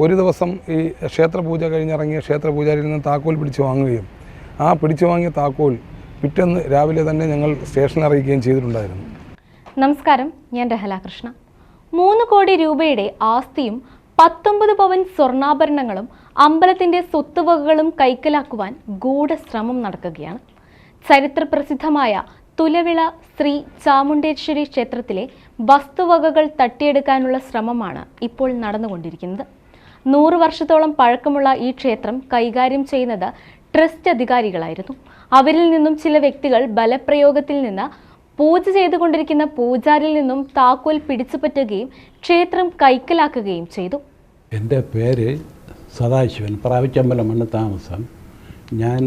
ഒരു ദിവസം ഈ ക്ഷേത്രപൂജ കഴിഞ്ഞിറങ്ങിയ ക്ഷേത്രപൂജാരിയിൽ നിന്ന് താക്കോൽ പിടിച്ചു വാങ്ങുകയും ആ പിടിച്ചു വാങ്ങിയ താക്കോൽ പിറ്റേന്ന് രാവിലെ തന്നെ ഞങ്ങൾ സ്റ്റേഷനിൽ അറിയിക്കുകയും ചെയ്തിട്ടുണ്ടായിരുന്നു. നമസ്കാരം ഞാൻ രഹല കൃഷ്ണ. മൂന്ന് കോടി രൂപയുടെ ആസ്തിയും പത്തൊമ്പത് പവൻ സ്വർണാഭരണങ്ങളും അമ്പലത്തിന്റെ സ്വത്തുവകകളും കൈക്കലാക്കുവാൻ ഗൂഢശ്രമം നടക്കുകയാണ്. ചരിത്ര പ്രസിദ്ധമായ തുലവിള ശ്രീ ചാമുണ്ടേശ്വരി ക്ഷേത്രത്തിലെ വസ്തുവകകൾ തട്ടിയെടുക്കാനുള്ള ശ്രമമാണ് ഇപ്പോൾ നടന്നുകൊണ്ടിരിക്കുന്നത്. നൂറ് വർഷത്തോളം പഴക്കമുള്ള ഈ ക്ഷേത്രം കൈകാര്യം ചെയ്യുന്നത് ട്രസ്റ്റ് അധികാരികളായിരുന്നു. അവരിൽ നിന്നും ചില വ്യക്തികൾ ബലപ്രയോഗത്തിൽ നിന്ന് പൂജ ചെയ്തുകൊണ്ടിരിക്കുന്ന പൂജാരിൽ നിന്നും താക്കോൽ പിടിച്ചുപറ്റുകയും ക്ഷേത്രം കൈക്കലാക്കുകയും ചെയ്തു. എന്റെ പേര് സദാശിവൻ പ്രാവിച്ചമ്പലമാണ് താമസം. ഞാൻ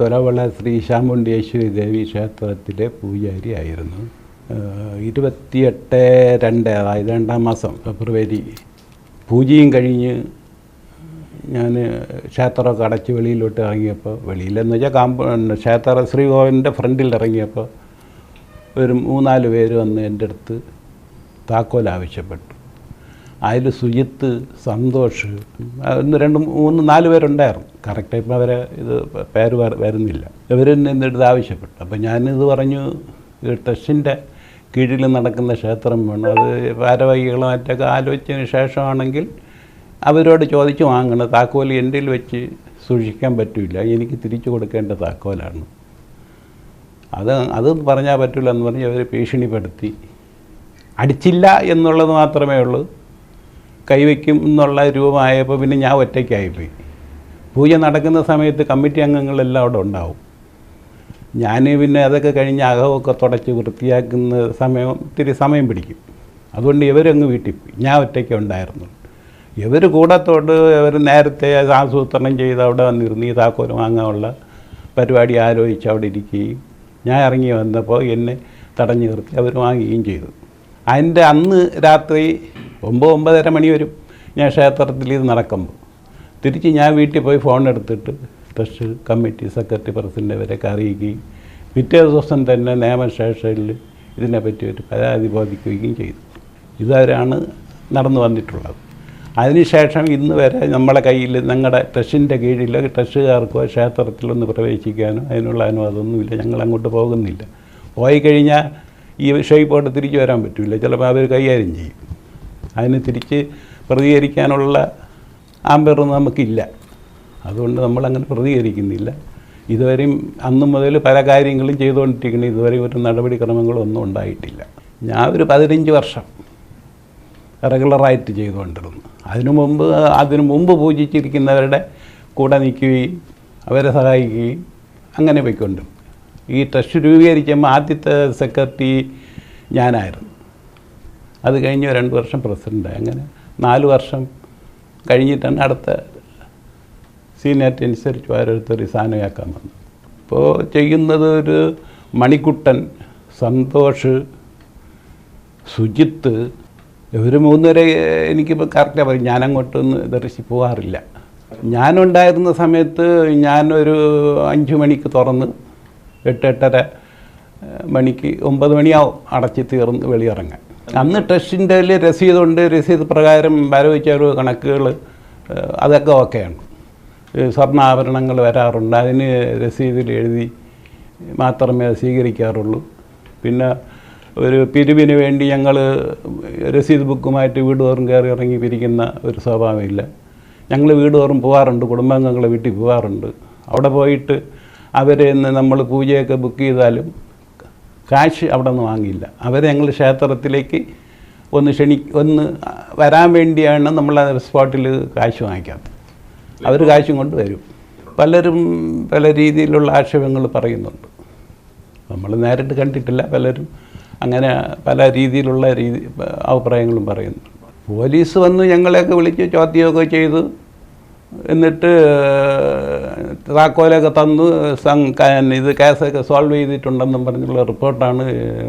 തൊലവള ശ്രീ ശാമുണ്ടേശ്വരി ദേവി ക്ഷേത്രത്തിലെ പൂജാരി ആയിരുന്നു. ഏഹ് ഇരുപത്തിയെട്ട് രണ്ട് അതായത് രണ്ടാം മാസം ഫെബ്രുവരി പൂജയും കഴിഞ്ഞ് ഞാൻ ക്ഷേത്രമൊക്കെ അടച്ച് വെളിയിലോട്ട് ഇറങ്ങിയപ്പോൾ വെളിയിലെന്ന് വെച്ചാൽ കാമ്പ ക്ഷേത്ര ശ്രീകോവിലിന്റെ ഫ്രണ്ടിൽ ഇറങ്ങിയപ്പോൾ ഒരു മൂന്നാൽ പേര് വന്ന് എന്റെ അടുത്ത് താക്കോൽ ആവശ്യപ്പെട്ടു. അതിൽ സുജിത്ത് സന്തോഷ് ഒന്ന് രണ്ട് മൂന്ന് നാല് പേരുണ്ടായിരുന്നു. കറക്റ്റ് ഇപ്പം അവരെ ഇത് പേര് വര- വരുന്നില്ല. ഇവർ എന്റെ അടുത്ത് ആവശ്യപ്പെട്ടു. അപ്പം ഞാനിത് പറഞ്ഞു ടെസ്റ്റിന്റെ കീഴിൽ നടക്കുന്ന ക്ഷേത്രം വേണം. അത് ഭാരവാഹികളും മറ്റൊക്കെ ആലോചിച്ചതിന് ശേഷമാണെങ്കിൽ അവരോട് ചോദിച്ച് വാങ്ങണം. താക്കോൽ എന്റെ വെച്ച് സൂക്ഷിക്കാൻ പറ്റില്ല. എനിക്ക് തിരിച്ചു കൊടുക്കേണ്ട താക്കോലാണ്. അത് അത് പറഞ്ഞാൽ പറ്റില്ല എന്ന് പറഞ്ഞ് അവർ ഭീഷണിപ്പെടുത്തി. അടിച്ചില്ല എന്നുള്ളത് മാത്രമേ ഉള്ളൂ. കൈവയ്ക്കും എന്നുള്ള രൂപമായപ്പോൾ പിന്നെ ഞാൻ ഒറ്റയ്ക്കായിപ്പോയി. പൂജ നടക്കുന്ന സമയത്ത് കമ്മിറ്റി അംഗങ്ങളെല്ലാം അവിടെ ഉണ്ടാവും. ഞാൻ പിന്നെ അതൊക്കെ കഴിഞ്ഞ് അകമൊക്കെ തുടച്ച് വൃത്തിയാക്കുന്ന സമയം ഇത്തിരി സമയം പിടിക്കും. അതുകൊണ്ട് ഇവരങ്ങ് വീട്ടിൽ പോയി. ഞാൻ ഒറ്റയ്ക്ക് ഉണ്ടായിരുന്നു. ഇവർ കൂടത്തോട് ഇവർ നേരത്തെ ആസൂത്രണം ചെയ്ത് അവിടെ വന്നിരുന്ന്. ഈ താക്കോൽ വാങ്ങാനുള്ള പരിപാടി ആലോചിച്ച് അവിടെ ഇരിക്കുകയും ഞാൻ ഇറങ്ങി വന്നപ്പോൾ എന്നെ തടഞ്ഞു നിർത്തി. അവർ വാങ്ങുകയും ചെയ്തു. അതിന്റെ അന്ന് രാത്രി ഒമ്പത് ഒമ്പതര മണി വരും ഞാൻ ക്ഷേത്രത്തിൽ ഇത് നടക്കുമ്പോൾ. തിരിച്ച് ഞാൻ വീട്ടിൽ പോയി ഫോൺ എടുത്തിട്ട് ട്രസ്റ്റ് കമ്മിറ്റി സെക്രട്ടറി പ്രസിഡന്റ് വരെയൊക്കെ അറിയിക്കുകയും പിറ്റേ ദിവസം തന്നെ നിയമശേഷയിൽ ഇതിനെപ്പറ്റി ഒരു പരാതി ബോധിക്കുകയും ചെയ്തു. ഇതാരാണ് നടന്നു വന്നിട്ടുള്ളത്? അതിനുശേഷം ഇന്ന് വരെ നമ്മളെ കയ്യിൽ ഞങ്ങളുടെ ട്രഷിന്റെ കീഴിൽ ട്രഷുകാർക്കോ ക്ഷേത്രത്തിലൊന്ന് പ്രവേശിക്കാനോ അതിനുള്ള അനുവാദമൊന്നുമില്ല. ഞങ്ങൾ അങ്ങോട്ട് പോകുന്നില്ല. പോയി കഴിഞ്ഞാൽ ഈ ഷെയ്പ്പോട്ട് തിരിച്ചു വരാൻ പറ്റില്ല. ചിലപ്പോൾ അവർ കൈകാര്യം ചെയ്യും. അതിന് തിരിച്ച് പ്രതികരിക്കാനുള്ള ആംബറൊന്നും നമുക്കില്ല. അതുകൊണ്ട് നമ്മൾ അങ്ങനെ പ്രതികരിക്കുന്നില്ല. ഇതുവരെയും അന്ന് മുതൽ പല കാര്യങ്ങളും ചെയ്തുകൊണ്ടിരിക്കുന്നത് ഇതുവരെ ഒരു നടപടിക്രമങ്ങളും ഒന്നും ഉണ്ടായിട്ടില്ല. ഞാൻ ഒരു പതിനഞ്ച് വർഷം റെഗുലറായിട്ട് ചെയ്തുകൊണ്ടിരുന്നു. അതിനു മുമ്പ് അതിനു മുമ്പ് പൂജിച്ചിരിക്കുന്നവരുടെ കൂടെ നിൽക്കുകയും അവരെ സഹായിക്കുകയും അങ്ങനെ പോയിക്കൊണ്ട് ഈ ട്രസ്റ്റ് രൂപീകരിച്ചപ്പോൾ ആദ്യത്തെ സെക്രട്ടറി ഞാനായിരുന്നു. അത് കഴിഞ്ഞ് രണ്ട് വർഷം പ്രസിഡന്റായി അങ്ങനെ നാല് വർഷം കഴിഞ്ഞിട്ടാണ് അടുത്ത സീനിയറിറ്റി അനുസരിച്ച് ഓരോരുത്തർ റിസാനയാക്കാൻ വന്നു. ഇപ്പോൾ ചെയ്യുന്നത് ഒരു മണിക്കുട്ടൻ സന്തോഷ് സുജിത്ത് ഇവർ മൂന്നുപേരെ എനിക്കിപ്പോൾ കറക്റ്റാണ് പറയും. ഞാനങ്ങോട്ടൊന്ന് ദർശി പോകാറില്ല ഞാനുണ്ടായിരുന്ന സമയത്ത് ഞാനൊരു അഞ്ച് മണിക്ക് തുറന്ന് എട്ട് എട്ടര മണിക്ക് ഒമ്പത് മണിയാവും അടച്ച് തീർന്ന് വെളിയിറങ്ങാൻ. അന്ന് ട്രസ്റ്റിന്റെ രസീതുണ്ട്. രസീത് പ്രകാരം വരവച്ചറിവ് കണക്കുകൾ ഏഹ്, അതൊക്കെ ഓക്കെയാണ്. സ്വർണാഭരണങ്ങൾ വരാറുണ്ട്. അതിന് രസീതിൽ എഴുതി മാത്രമേ സ്വീകരിക്കാറുള്ളൂ. പിന്നെ ഒരു പിരിവിന് വേണ്ടി ഞങ്ങൾ രസീത് ബുക്കുമായിട്ട് വീട് തോറും കയറി ഇറങ്ങി പിരിക്കുന്ന ഒരു സ്വഭാവമില്ല. ഞങ്ങൾ വീട് തോറും പോകാറുണ്ട് കുടുംബാംഗങ്ങളെ വീട്ടിൽ പോകാറുണ്ട് അവിടെ പോയിട്ട് അവരെ ഇന്ന് നമ്മൾ പൂജയൊക്കെ ബുക്ക് ചെയ്താലും കാശ് അവിടെ നിന്ന് വാങ്ങിയില്ല അവരെ ഞങ്ങൾ ക്ഷേത്രത്തിലേക്ക് ഒന്ന് ക്ഷണി ഒന്ന് വരാൻ വേണ്ടിയാണ് നമ്മൾ സ്പോട്ടിൽ കാശ് വാങ്ങിക്കാത്തത്. അവർ കാശും കൊണ്ട് വരും. പലരും പല രീതിയിലുള്ള ആക്ഷേപങ്ങൾ പറയുന്നുണ്ട്. നമ്മൾ നേരിട്ട് കണ്ടിട്ടില്ല പലരും അങ്ങനെ പല രീതിയിലുള്ള രീതി അഭിപ്രായങ്ങളും പറയുന്നുണ്ട്. പോലീസ് വന്ന് ഞങ്ങളെയൊക്കെ വിളിച്ച് ചോദ്യമൊക്കെ ചെയ്ത്. എന്നിട്ട് താക്കോലൊക്കെ തന്ന് ഇത് കേസൊക്കെ സോൾവ് ചെയ്തിട്ടുണ്ടെന്നും പറഞ്ഞുള്ള റിപ്പോർട്ടാണ്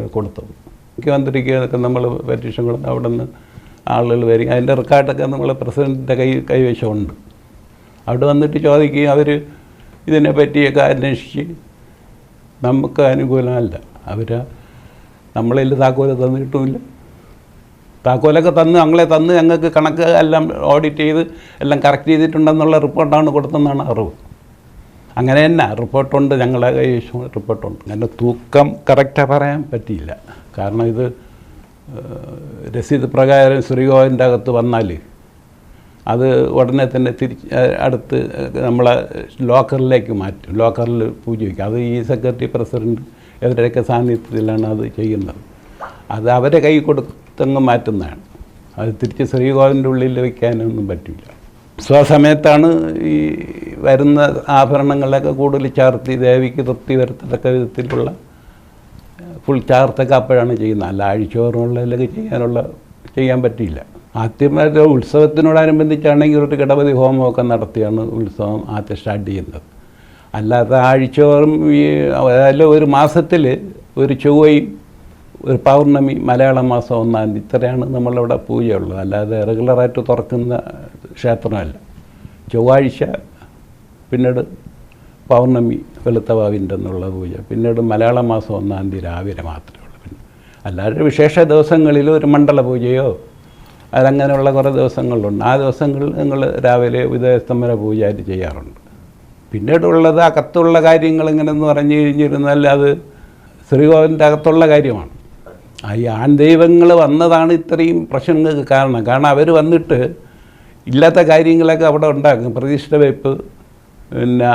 കൊടുത്തത്. മുഖ്യമന്ത്രിക്ക് നമ്മൾ പെറ്റീഷൻ കൊടുത്ത് അവിടെ നിന്ന് ആളുകൾ വരിക അതിന്റെ റെക്കോർഡൊക്കെ നമ്മൾ പ്രസിഡന്റിന്റെ കൈ കൈവശമുണ്ട്. അവിടെ വന്നിട്ട് ചോദിക്കുകയും അവർ ഇതിനെ പറ്റിയൊക്കെ അന്വേഷിച്ച് നമുക്ക് അനുകൂലമല്ല. അവർ നമ്മളിൽ താക്കോൽ തന്നിട്ടുമില്ല. താക്കോലൊക്കെ തന്ന് ഞങ്ങളെ തന്ന് ഞങ്ങൾക്ക് കണക്ക് എല്ലാം ഓഡിറ്റ് ചെയ്ത് എല്ലാം കറക്റ്റ് ചെയ്തിട്ടുണ്ടെന്നുള്ള റിപ്പോർട്ടാണ് കൊടുത്തെന്നാണ് അറിവ്. അങ്ങനെ തന്നെ റിപ്പോർട്ടുണ്ട് ഞങ്ങളെ കൈ റിപ്പോർട്ടുണ്ട്. അങ്ങനെ തൂക്കം കറക്റ്റാണ് പറയാൻ പറ്റിയില്ല. കാരണം ഇത് രസീത് പ്രകാരം ശ്രീകോവിന്റെ അകത്ത് വന്നാൽ അത് ഉടനെ തന്നെ തിരിച്ച് അടുത്ത് നമ്മളെ ലോക്കറിലേക്ക് മാറ്റും. ലോക്കറിൽ പൂജ വയ്ക്കും. അത് ഈ സെക്രട്ടറി പ്രസിഡന്റ് ഇവരുടെയൊക്കെ സാന്നിധ്യത്തിലാണ് അത് ചെയ്യുന്നത്. അത് അവരെ കൈ കൊടുത്തങ്ങ് മാറ്റുന്നതാണ്. അത് തിരിച്ച് ശ്രീകോവിന്റെ ഉള്ളിൽ വയ്ക്കാനൊന്നും പറ്റില്ല. സ്വസമയത്താണ് ഈ വരുന്ന ആഭരണങ്ങളൊക്കെ കൂടുതൽ ചാർത്തി ദേവിക്ക് തൃപ്തി വരുത്തത്തക്ക വിധത്തിലുള്ള ഫുൾ ചാർത്തൊക്കെ അപ്പോഴാണ് ചെയ്യുന്നത്. അല്ല ആഴ്ചയോറുള്ളതിലൊക്കെ ചെയ്യാനുള്ള ചെയ്യാൻ പറ്റിയില്ല. ആദ്യമായിട്ട് ഉത്സവത്തിനോടനുബന്ധിച്ചാണെങ്കിൽ ഒരു ഗണപതി ഹോമമൊക്കെ നടത്തിയാണ് ഉത്സവം ആദ്യം സ്റ്റാർട്ട് ചെയ്യുന്നത്. അല്ലാതെ ആഴ്ചയോറും ഈ അതായത് ഒരു മാസത്തിൽ ഒരു ചൊവ്വയും ഒരു പൗർണമി മലയാള മാസം ഒന്നാം തീയതി ഇത്രയാണ് നമ്മളിവിടെ പൂജയുള്ളത്. അല്ലാതെ റെഗുലറായിട്ട് തുറക്കുന്ന ക്ഷേത്രമല്ല. ചൊവ്വാഴ്ച പിന്നീട് പൗർണമി വെളുത്തവാവിന്റെ എന്നുള്ള പൂജ. പിന്നീട് മലയാള മാസം ഒന്നാം തീയതി രാവിലെ മാത്രമേ ഉള്ളൂ. പിന്നെ അല്ലാതെ വിശേഷ ദിവസങ്ങളിൽ ഒരു മണ്ഡല പൂജയോ അതങ്ങനെയുള്ള കുറേ ദിവസങ്ങളുണ്ട്. ആ ദിവസങ്ങളിൽ നിങ്ങൾ രാവിലെ ഉദയസ്തംഭന പൂജയായിട്ട് ചെയ്യാറുണ്ട്. പിന്നീടുള്ളത് അകത്തുള്ള കാര്യങ്ങൾ ഇങ്ങനെയെന്ന് പറഞ്ഞു കഴിഞ്ഞിരുന്നാൽ അത് ശ്രീകോവിലിന്റെ അകത്തുള്ള കാര്യമാണ്. ഈ ആൺ ദൈവങ്ങൾ വന്നതാണ് ഇത്രയും പ്രശ്നങ്ങൾക്ക് കാരണം. കാരണം അവർ വന്നിട്ട് ഇല്ലാത്ത കാര്യങ്ങളൊക്കെ അവിടെ ഉണ്ടാക്കും. പ്രതിഷ്ഠ വെപ്പ് പിന്നെ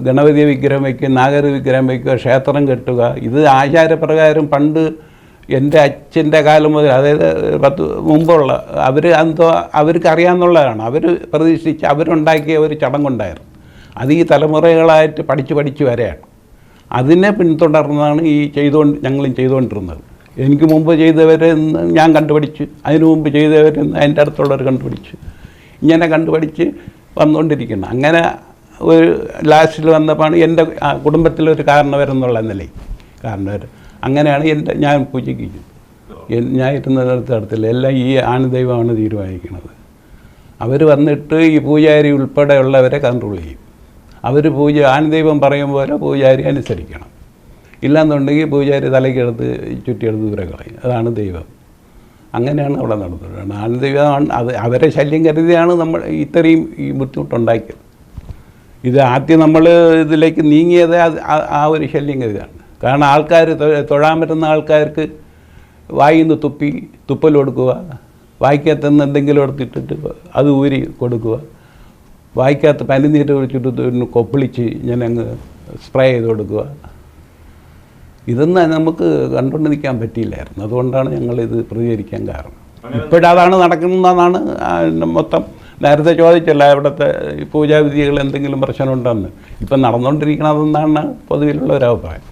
ഗണപതി വിഗ്രഹം വയ്ക്കുക നാഗര വിഗ്രഹം വയ്ക്കുക ക്ഷേത്രം കെട്ടുക. ഇത് ആചാരപ്രകാരം പണ്ട് എന്റെ അച്ഛന്റെ കാലം മുതൽ അതായത് പത്ത് മുമ്പുള്ള അവർ എന്തോ അവർക്ക് അറിയാമെന്നുള്ളതാണ് അവർ പ്രതീക്ഷിച്ച് അവരുണ്ടാക്കിയ ഒരു ചടങ്ങുണ്ടായിരുന്നു അത് ഈ തലമുറകളായിട്ട് പഠിച്ച് പഠിച്ച് വരെയാണ്. അതിനെ പിന്തുടർന്നാണ് ഈ ചെയ്തുകൊണ്ട് ഞങ്ങളും ചെയ്തുകൊണ്ടിരുന്നത് എനിക്ക് മുമ്പ് ചെയ്തവരെ ഞാൻ കണ്ടുപിടിച്ച് അതിനു മുമ്പ് ചെയ്തവരെ എന്റെ അടുത്തുള്ളവർ കണ്ടുപിടിച്ച് ഇങ്ങനെ കണ്ടുപിടിച്ച് വന്നുകൊണ്ടിരിക്കുന്നു. അങ്ങനെ ഒരു ലാസ്റ്റിൽ വന്നപ്പോഴാണ് എന്റെ കുടുംബത്തിലൊരു കാരണവരെന്നുള്ള നിലയിൽ. കാരണവർ അങ്ങനെയാണ് എന്റെ ഞാൻ പൂജിക്കുന്നത് ഞാൻ ഇരുന്നിടത്ത് നടത്തില്ല എല്ലാം ഈ ആണുദൈവമാണ് തീരുമാനിക്കുന്നത്. അവർ വന്നിട്ട് ഈ പൂജാരി ഉൾപ്പെടെയുള്ളവരെ കൺട്രോൾ ചെയ്യും. അവർ പൂജ ആനദൈവം പറയും പോലെ പൂജാരി അനുസരിക്കണം. ഇല്ലാന്നുണ്ടെങ്കിൽ പൂജാരി തലയ്ക്കെടുത്ത് ചുറ്റിയെടുത്ത് ദൂരെ കളയും. അതാണ് ദൈവം. അങ്ങനെയാണ് അവിടെ നടന്നിട്ടുള്ളത് ആനദൈവമാണ് അത് അവരെ ശല്യം കരുതിയാണ് നമ്മൾ ഇത്രയും ഈ ബുദ്ധിമുട്ടുണ്ടാക്കിയത്. ഇത് ആദ്യം നമ്മൾ ഇതിലേക്ക് നീങ്ങിയത് ആ ഒരു ശല്യം കരുതിയാണ്. കാരണം ആൾക്കാർ തൊഴാൻ പറ്റുന്ന ആൾക്കാർക്ക് വായിൽ നിന്ന് തുപ്പി തുപ്പൽ കൊടുക്കുക വായിക്കാത്ത എന്തെങ്കിലും എടുത്തിട്ടിട്ട് അത് ഊരി കൊടുക്കുക. വായിക്കാത്ത പനിനീര് ഒന്ന് കൊപ്പിളിച്ച് ഞാൻ അങ്ങ് സ്പ്രേ ചെയ്ത് കൊടുക്കുക. ഇതൊന്നും നമുക്ക് കണ്ടുകൊണ്ട് നിൽക്കാൻ പറ്റിയില്ലായിരുന്നു. അതുകൊണ്ടാണ് ഞങ്ങളിത് പ്രതികരിക്കാൻ കാരണം. ഇപ്പോഴതാണ് നടക്കുന്നതെന്നാണ് മൊത്തം നേരത്തെ ചോദിച്ചല്ല ഇവിടുത്തെ പൂജാവിധികൾ എന്തെങ്കിലും പ്രശ്നമുണ്ടെന്ന്. ഇപ്പം നടന്നുകൊണ്ടിരിക്കണതെന്നാണ് പൊതുവിലുള്ള ഒരു അഭിപ്രായം.